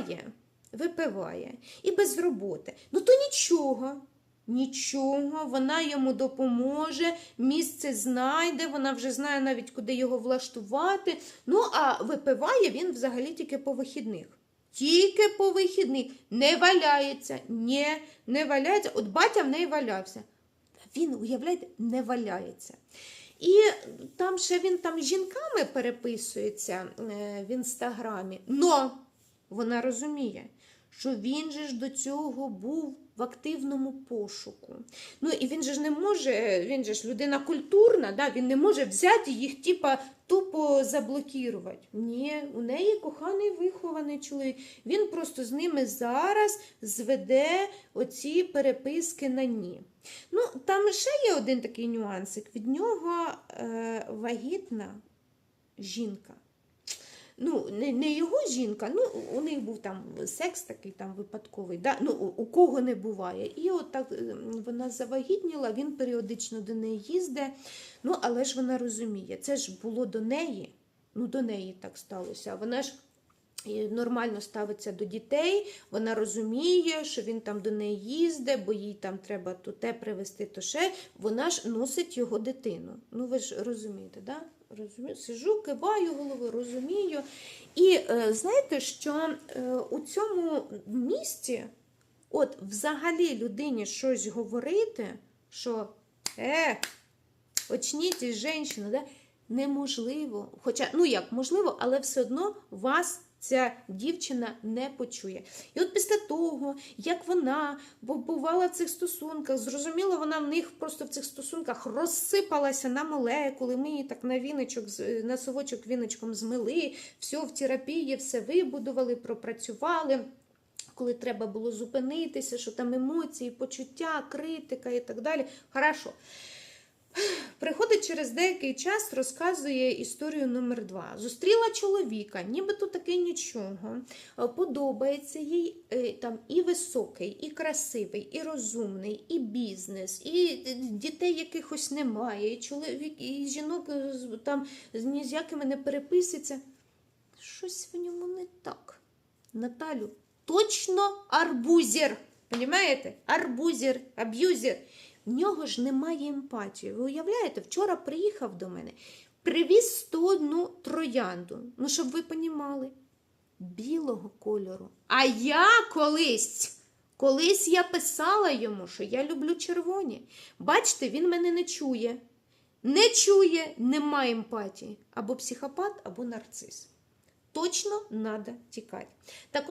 випиває, випиває і без роботи. Ну то нічого. Нічого, вона йому допоможе, місце знайде, вона вже знає навіть, куди його влаштувати. Ну, а випиває він взагалі тільки по вихідних. Тільки по вихідних. Не валяється. Ні, не валяється. От батя в неї валявся. Він, уявляєте, не валяється. І там ще він там з жінками переписується е, в інстаграмі. Но вона розуміє, що він же ж до цього був в активному пошуку. Ну і він же ж не може, він же ж людина культурна, да, він не може взяти їх, типа, тупо заблокувати. Ні, у неї коханий вихований чоловік. Він просто з ними зараз зведе оці переписки на ні. Ну, там ще є один такий нюансик. Від нього е, вагітна жінка. Ну, не, не його жінка, ну у них був там секс такий там випадковий, да? ну, у, кого не буває. І от так е, вона завагітніла, він періодично до неї їздить. Ну, але ж вона розуміє, це ж було до неї, ну до неї так сталося. Вона ж нормально ставиться до дітей, вона розуміє, що він там до неї їздить, бо їй там треба то те привезти, то ще. Вона ж носить його дитину. Ну ви ж розумієте, да? Розумію, сижу, киваю головою, розумію. І е, знаєте, що е, у цьому місці, от взагалі людині щось говорити, що е, очніть, жінка, да? неможливо. Хоча, ну як, можливо, але все одно вас ця дівчина не почує. І от після того, як вона побувала в цих стосунках, зрозуміло, вона в них просто в цих стосунках розсипалася на молекули, ми її так на віночок, на совочок віночком змили, все в терапії, все вибудували, пропрацювали. Коли треба було зупинитися, що там емоції, почуття, критика і так далі. Хорошо. Приходить через деякий час, розказує історію номер два. Зустріла чоловіка, нібито таки нічого. Е, Подобається їй е, там і високий, і красивий, і розумний, і бізнес, і дітей якихось немає, і чоловік, і жінок е, там ні з якими не переписується. Щось в ньому не так. Наталю, точно арбузер. Понімаєте? Арбузер, аб'юзер. В нього ж немає емпатії. Ви уявляєте, вчора приїхав до мене, привіз 101 троянду. Ну, щоб ви понімали, білого кольору. А я колись, колись я писала йому, що я люблю червоні. Бачите, він мене не чує. Не чує, немає емпатії. Або психопат, або нарцис. Точно треба тікати. Так